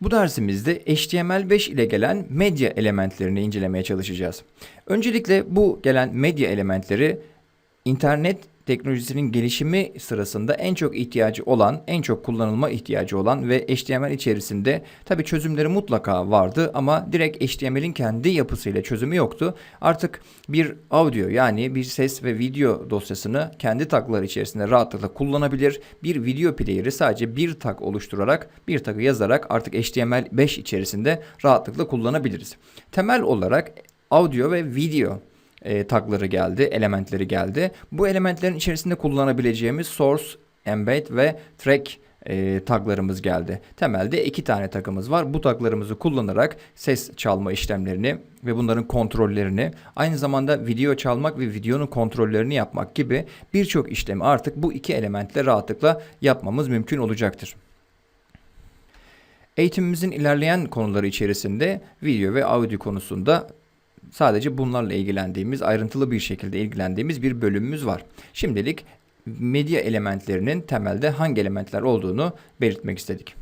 Bu dersimizde HTML5 ile gelen medya elementlerini incelemeye çalışacağız. Öncelikle bu gelen medya elementleri internet teknolojisinin gelişimi sırasında en çok ihtiyacı olan, en çok kullanılma ihtiyacı olan ve HTML içerisinde tabi çözümleri mutlaka vardı ama direkt HTML'in kendi yapısıyla çözümü yoktu. Artık bir audio yani bir ses ve video dosyasını kendi takları içerisinde rahatlıkla kullanabilir. Bir video player'ı sadece bir tak oluşturarak, bir takı yazarak artık HTML5 içerisinde rahatlıkla kullanabiliriz. Temel olarak audio ve video e, tagları geldi, elementleri geldi. Bu elementlerin içerisinde kullanabileceğimiz source, embed ve track e, taglarımız geldi. Temelde iki tane tagımız var. Bu taglarımızı kullanarak ses çalma işlemlerini ve bunların kontrollerini, aynı zamanda video çalmak ve videonun kontrollerini yapmak gibi birçok işlemi artık bu iki elementle rahatlıkla yapmamız mümkün olacaktır. Eğitimimizin ilerleyen konuları içerisinde video ve audio konusunda sadece bunlarla ilgilendiğimiz, ayrıntılı bir şekilde ilgilendiğimiz bir bölümümüz var. Şimdilik medya elementlerinin temelde hangi elementler olduğunu belirtmek istedik.